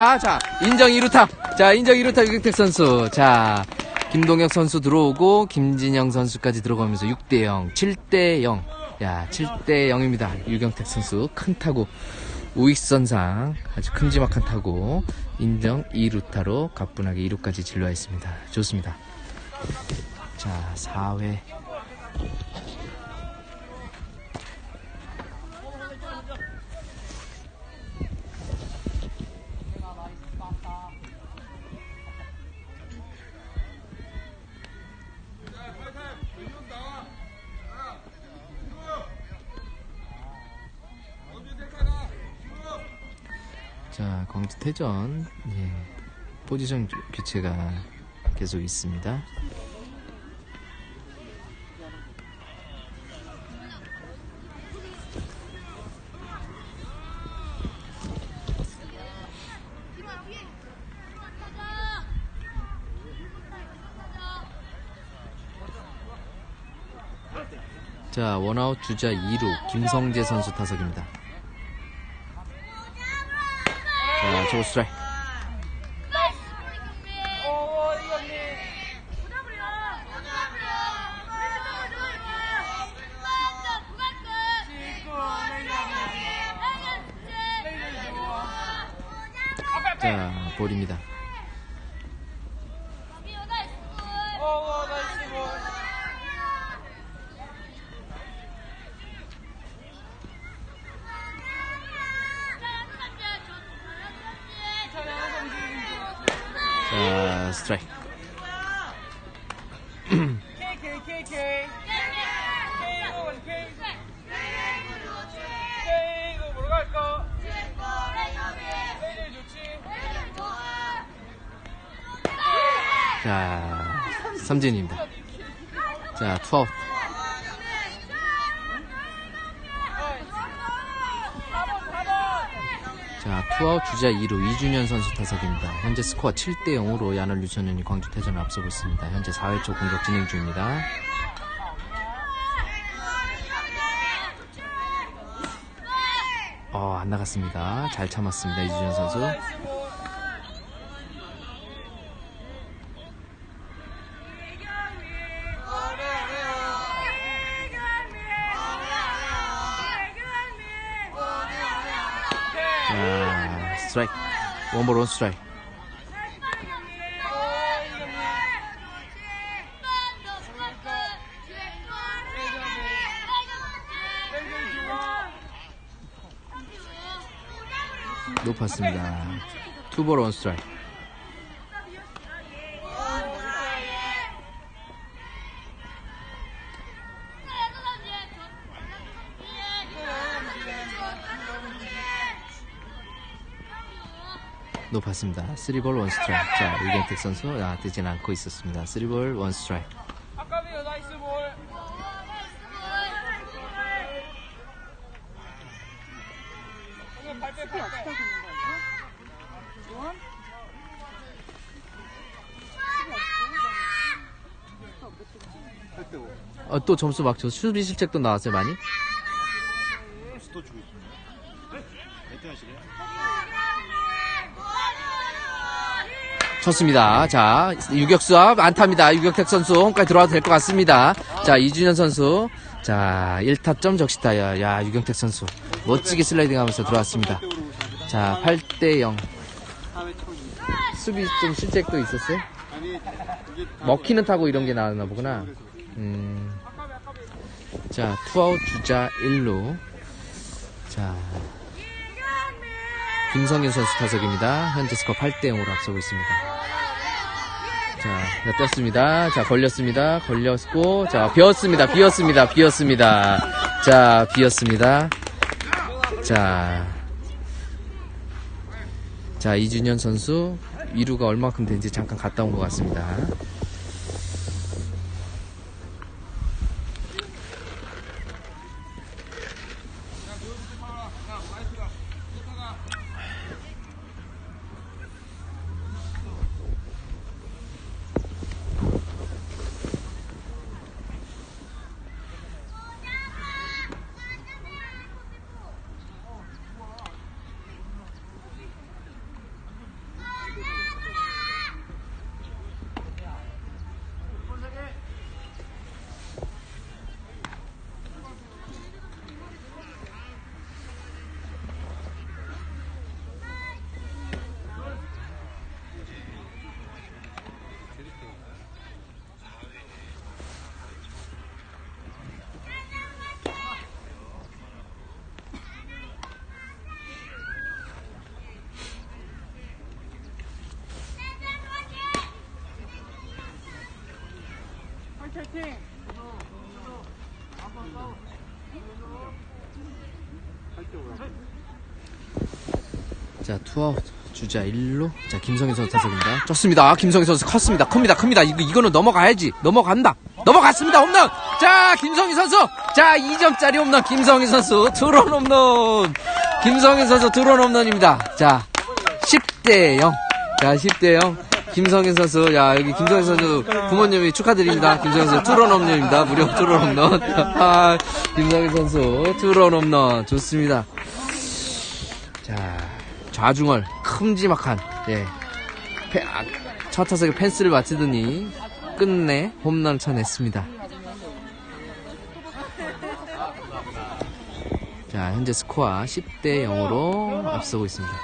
아, 자, 인정 2루타. 자, 인정 2루타 유경택 선수. 자, 김동혁 선수 들어오고, 김진영 선수까지 들어가면서 6대0, 7대0. 야, 7대0입니다. 유경택 선수. 큰 타구. 우익선상. 아주 큼지막한 타구. 인정 2루타로 가뿐하게 2루까지 진로했습니다. 좋습니다. 자, 4회. 자, 광주 태전. 예. 포지션 교체가 계속 있습니다. 자, 원아웃 주자 2루 김성재 선수 타석입니다. 자, 저거 스트라이크. 자, 볼입니다. 자, 스트라이크. KKKK K1 K K 이거 뭐로 갈까? 내일 좋지 자, 삼진입니다. 자, 투아웃. 투아웃 주자 2루 이준현 선수 타석입니다. 현재 스코어 7대 0으로 야널 유천현이 광주 태전을 앞서고 있습니다. 현재 4회 초 공격 진행 중입니다. 어, 안 나갔습니다. 잘 참았습니다. 이준현 선수. 스트라이크. 원볼 원 스트라이크. 높았습니다. 투볼 원 스트라이크. 높았습니다. 3볼 원 스트라이크. 자, 유gen택 선수 아, 뜨진 않고 있었습니다. 3볼 원 스트라이크. 아까비요 나이스 볼 이거 발빼 발빼 어, 또 점수 막죠. 수비 실책도 나왔어요, 많이? 스토 주고 있습니다. 배팅 하시래요? 좋습니다. 자, 유격수 앞 안타입니다. 유격택 선수 홈까지 들어와도 될 것 같습니다. 자, 이준현 선수. 자, 1타점 적시타. 야, 야, 유경택 선수. 멋지게 슬라이딩 하면서 들어왔습니다. 자, 8대 0. 수비 좀 실책도 있었어요? 먹히는 타고 이런 게 나왔나 보구나. 음. 자, 투아웃 주자 1루. 자. 김성현 선수 타석입니다. 현재 스코어 8대 0으로 앞서고 있습니다. 자, 자, 떴습니다. 자, 걸렸습니다. 걸렸고, 자, 비었습니다. 비었습니다. 비었습니다. 자, 비었습니다. 자. 자, 이준현 선수, 위루가 얼마큼 된지 잠깐 갔다 온 것 같습니다. 자, 투아웃. 주자 1루. 자, 김성희 선수 타석입니다. 좋습니다. 아, 김성희 선수 컸습니다. 큽니다. 큽니다. 이거, 이거는 넘어가야지. 넘어간다. 넘어갔습니다. 홈런. 자, 김성희 선수. 자, 2점짜리 홈런. 김성희 선수. 투런 홈런. 김성희 선수 투런 홈런입니다. 자, 10대 0. 자, 10대 0. 김성희 선수. 야, 여기 김성희 선수 부모님이 축하드립니다. 김성희 선수 투런 홈런입니다. 무려 투런 홈런. 아, 김성희 선수 투런 홈런. 좋습니다. 자, 좌중얼 큼지막한 예. 페- 아, 첫 타석에 펜스를 맞추더니 끝내 홈런을 쳐냈습니다. 자, 현재 스코어 10대 0으로 앞서고 있습니다.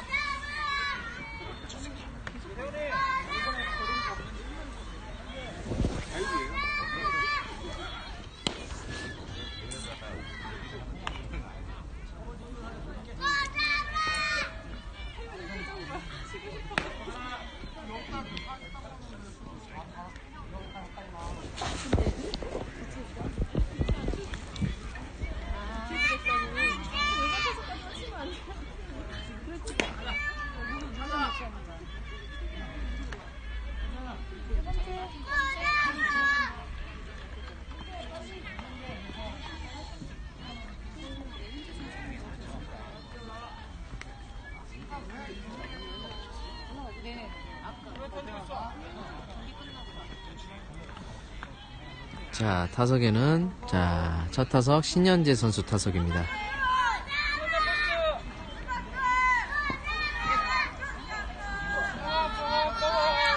자, 타석에는 자, 첫 타석 신현재 선수 타석입니다.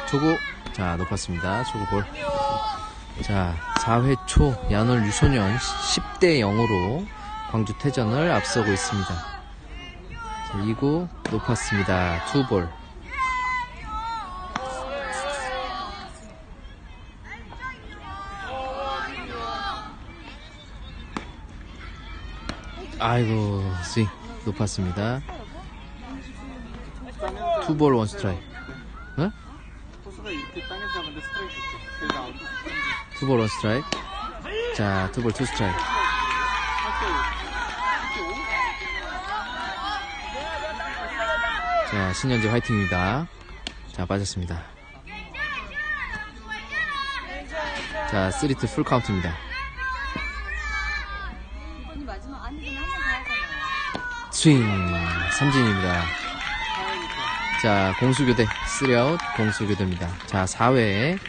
초구 자, 높았습니다. 초구 볼. 자, 4회 초 야놀 유소년 10대 0으로 광주 태전을 앞서고 있습니다. 자, 2구 높았습니다. 투볼. 아이고, 스윙 높았습니다. 투볼 원 스트라이크. 어? 투볼 원 스트라이크. 자, 투볼 투 스트라이크. 자, 신현재 화이팅입니다. 자, 빠졌습니다. 자, 3투 풀 카운트입니다. 스윙 삼진입니다. 자 공수교대 3아웃 공수교대입니다. 자 4회에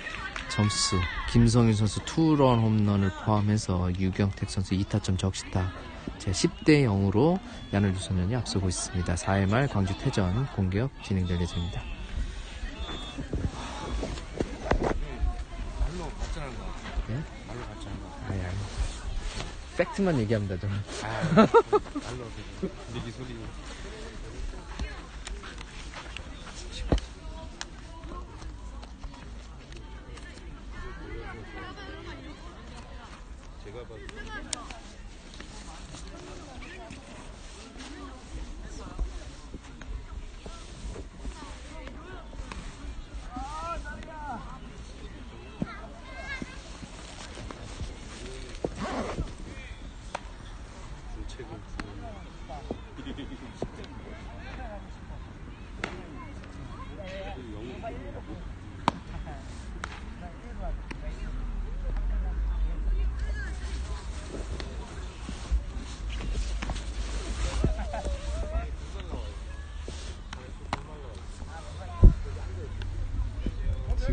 점수 김성윤 선수 투런 홈런을 포함해서 유경택 선수 2타점 적시타 자 10대 0으로 야늘 유소년이 앞서고 있습니다. 4회 말 광주 태전 공격 진행될 예정입니다. 팩트만 얘기합니다, 저는. 내기 소리.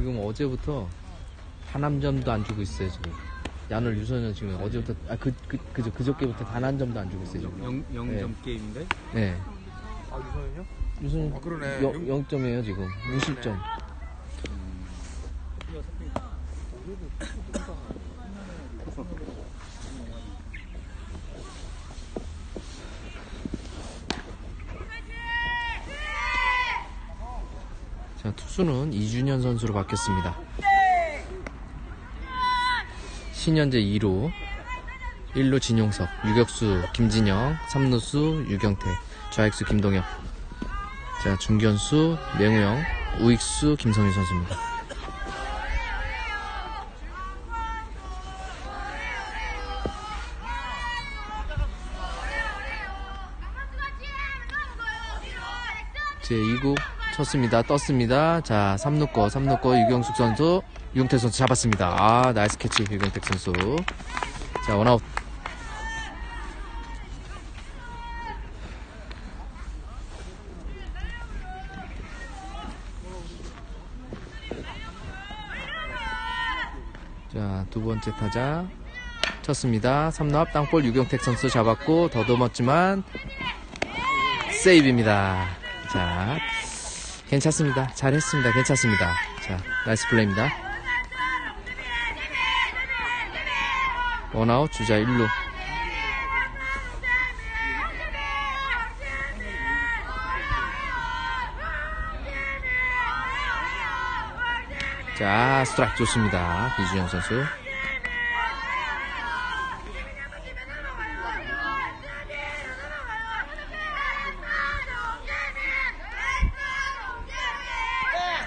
지금 어제부터 단 한 점도 안 주고 있어요 지금. 야늘 유소년 지금 어제부터 아 그 그, 그저 그저께부터 단 한 점도 안 주고 있어요 지금. 영, 영점 게임인데? 네. 아, 유선이요? 유소년 아, 그러네. 영, 0점이에요 지금. 무실점 수는 이준현 선수로 바뀌었습니다. 신현재 2루 1루 진용석, 유격수 김진영, 3루수 유경태, 좌익수 김동엽. 자, 중견수 맹우영, 우익수 김성희 선수입니다. 제2구 쳤습니다. 떴습니다. 자, 3루 거, 3루 거 유경숙 선수, 유경택 선수 잡았습니다. 아, 나이스 캐치 유경택 선수. 자, 원아웃. 자, 두 번째 타자 쳤습니다. 3루 앞 땅볼 유경택 선수 잡았고 더듬었지만 세이브입니다. 자, 괜찮습니다. 잘했습니다. 괜찮습니다. 자, 나이스 플레이입니다. 원아웃 주자 1루. 자, 스트라이크 좋습니다. 이준영 선수.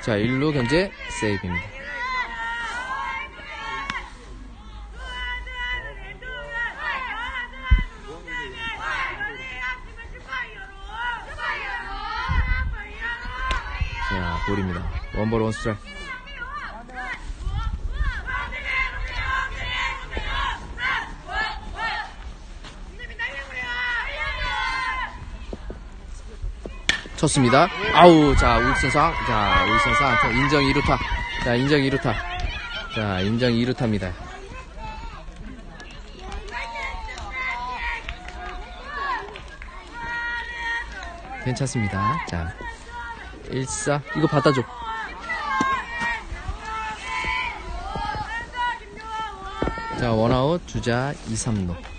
자, 1루 견제 세이브입니다. 자, 볼입니다. 원볼 원 스트라이크. 쳤습니다. 아우, 자, 울선상. 자, 울선상. 인정 2루타. 자, 인정 2루타. 자, 인정 2루타입니다. 괜찮습니다. 자, 1사. 이거 받아줘. 자, 원아웃, 주자 2, 3루.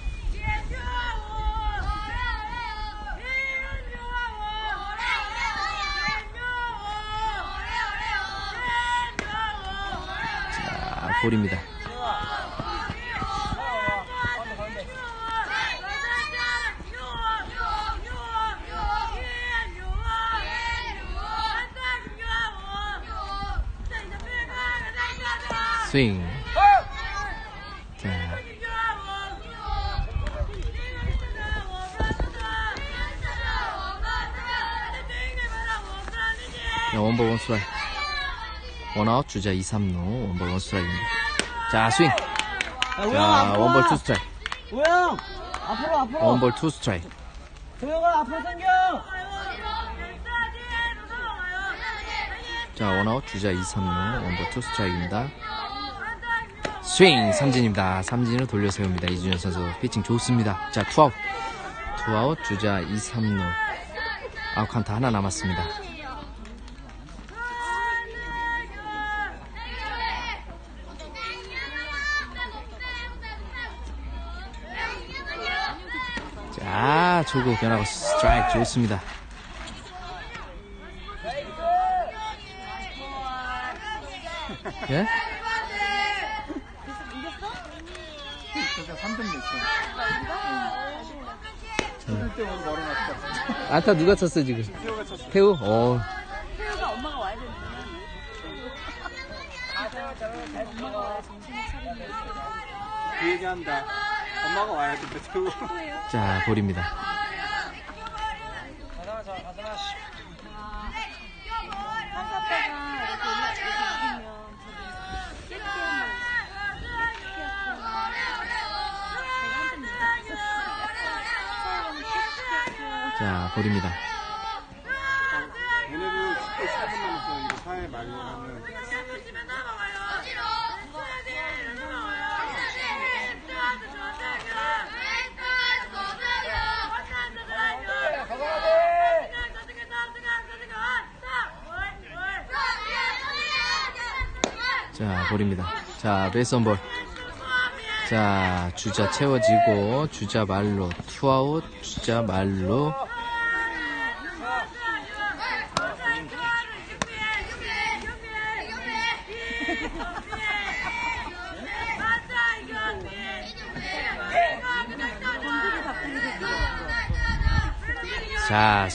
볼입니다. 스윙. 자, 자, 원볼 원 스트라이크. 원아웃 주자 2, 3루. 원볼 원 스트라이크입니다. 자, 스윙. 자, 원볼 투 스트라이크. 우영! 앞으로, 앞으로! 원볼 투 스트라이크. 도영아, 앞으로 당겨! 자, 원아웃 주자 2, 3루. 원볼 투 스트라이크입니다. 스윙 삼진입니다. 삼진으로 돌려 세웁니다. 이준현 선수 피칭 좋습니다. 자, 투아웃. 투아웃 주자 2, 3루. 아웃카운트 하나 남았습니다. 자, 조구 변하고 스트라이크 좋습니다. 예? 제가 3점 냈어요. 네. 때 오늘 바로 났다. 안타 누가 쳤어 지금? 태우? 어. 태우가 엄마가 와야 되는데. 엄마가 와야 정신을 차리는 그 얘기한다. 엄마가 와야 돼, 태호. 자, 볼입니다. 가자, 자, 가자. 한 아빠가 이렇게 올라 이렇게 있으면 저기 깨끗이 한번 깨끗이 하고 제가 한번 서울은 깨끗이 자, 볼입니다. 얘네들 10분 10분 남았어요. 이거 사회 말려면. 자, 볼입니다. 자, 베이스 온 볼. 자, 주자 채워지고, 주자 말로, 투아웃, 주자 말로.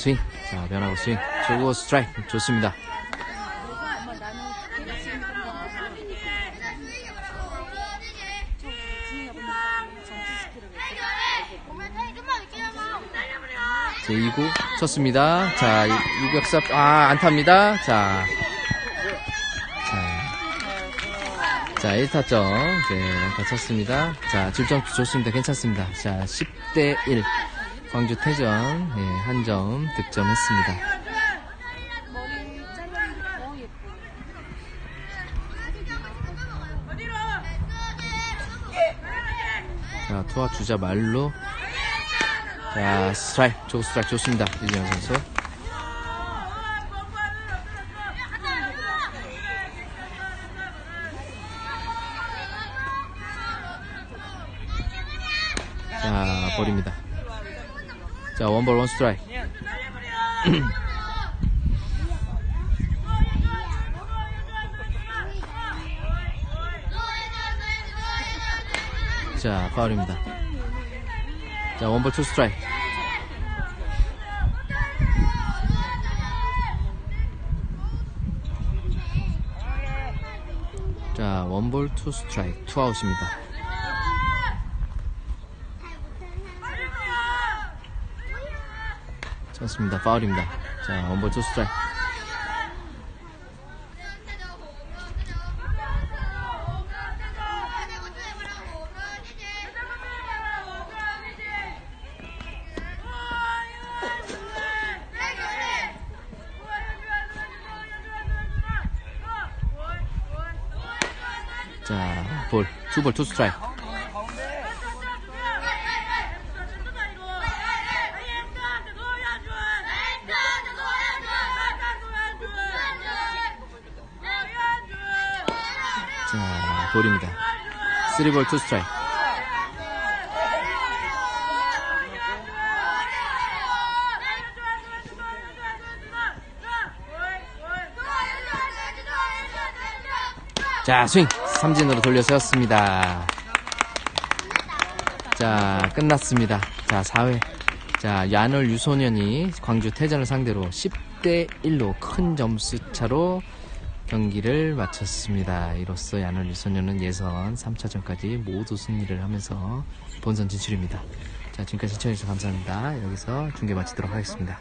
스윙. 자, 변하고 스윙. 조고 스트라이크. 좋습니다. 제 2구 쳤습니다. 자, 유- 유격사, 아, 안타입니다. 자. 자. 자, 1타점. 네, 안타 쳤습니다. 자, 질점 좋습니다. 괜찮습니다. 자, 10대 1. 광주 태전, 네, 한점 득점했습니다. 자, 투아 주자 말로. 자, 스트라이크, 조 스트라이크 좋습니다. 이재현 선수. 자, 볼입니다. 자, 원볼 원 스트라이크. 자, 파울입니다. 자, 원볼 투 스트라이크. 자, 원볼 투 스트라이크. 투 아웃입니다. 좋습니다. 파울입니다. 자, 원볼 투 스트라이크. 자, 볼. 투볼 투 스트라이크. 볼입니다. 쓰리 볼투 스트라이크. 자, 스윙. 삼진으로 돌려 세웠습니다. 자, 끝났습니다. 자, 4회. 자, 야놀 유소년이 광주 태전을 상대로 10대 1로 큰 점수 차로 경기를 마쳤습니다. 이로써 야놀 유소년은 예선 3차전까지 모두 승리를 하면서 본선 진출입니다. 자, 지금까지 시청해주셔서 감사합니다. 여기서 중계 마치도록 하겠습니다.